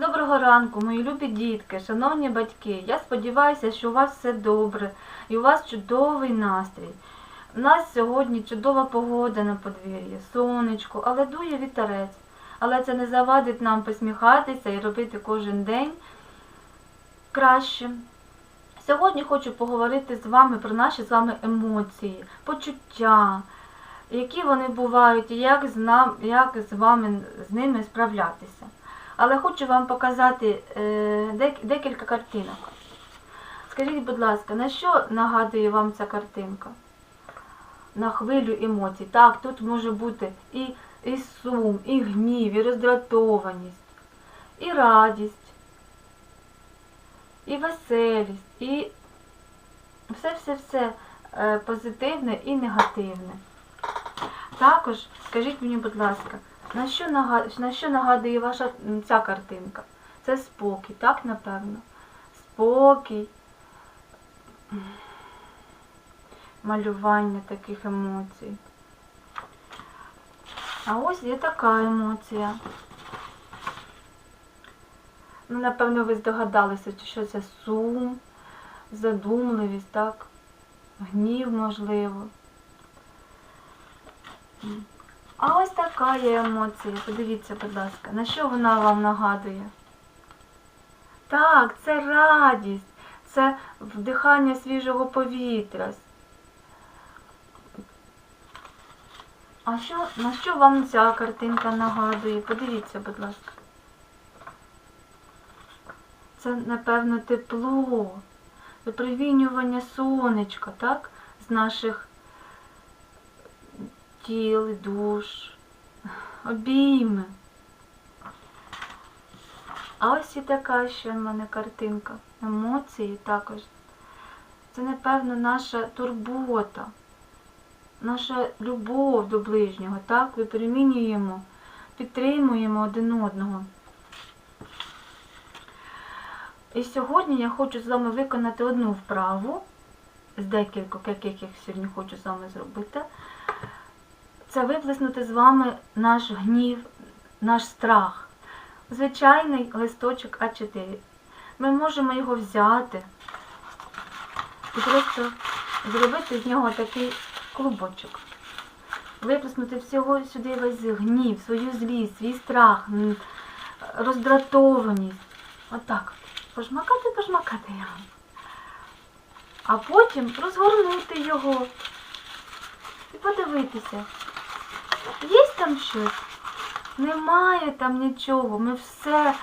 Доброго ранку, мої любі дітки, шановні батьки. Я сподіваюся, що у вас все добре і у вас чудовий настрій. У нас сьогодні чудова погода на подвір'ї, сонечко, але дує вітерець. Але це не завадить нам посміхатися і робити кожен день кращим. Сьогодні хочу поговорити з вами про наші з вами емоції, почуття, які вони бувають і як з, нам, як з вами з ними справлятися. Але хочу вам показати е, декілька картинок. Скажіть, будь ласка, на що нагадує вам ця картинка? На хвилю емоцій. Так, тут може бути і, і сум, і гнів, і роздратованість, і радість, і веселість, і все-все-все е, позитивне і негативне. Також скажіть мені, будь ласка, на що, нага- на що нагадує ваша ця картинка? Це спокій, так, напевно? Спокій, малювання таких емоцій. А ось є така емоція. Ну, напевно, ви здогадалися, що це сум, задумливість, так? Гнів, можливо. А ось така є емоція. Подивіться, будь ласка, на що вона вам нагадує? Так, це радість, це вдихання свіжого повітря. А що, на що вам ця картинка нагадує? Подивіться, будь ласка. Це, напевно, тепло, випромінювання сонечка, так? З наших тіл, душ, обійми. А ось і така ще в мене картинка. Емоції також. Це, напевно, наша турбота, наша любов до ближнього, так? Випромінюємо, підтримуємо один одного. І сьогодні я хочу з вами виконати одну вправу, з декількох, яких я сьогодні хочу з вами зробити. Це виплеснути з вами наш гнів, наш страх. Звичайний листочок А4. Ми можемо його взяти і просто зробити з нього такий клубочок. Виплеснути всього сюди весь гнів, свою злість, свій страх, роздратованість. Отак. Пожмакати, пожмакати його. А потім розгорнути його і подивитися. Є там щось? Немає там нічого. Ми все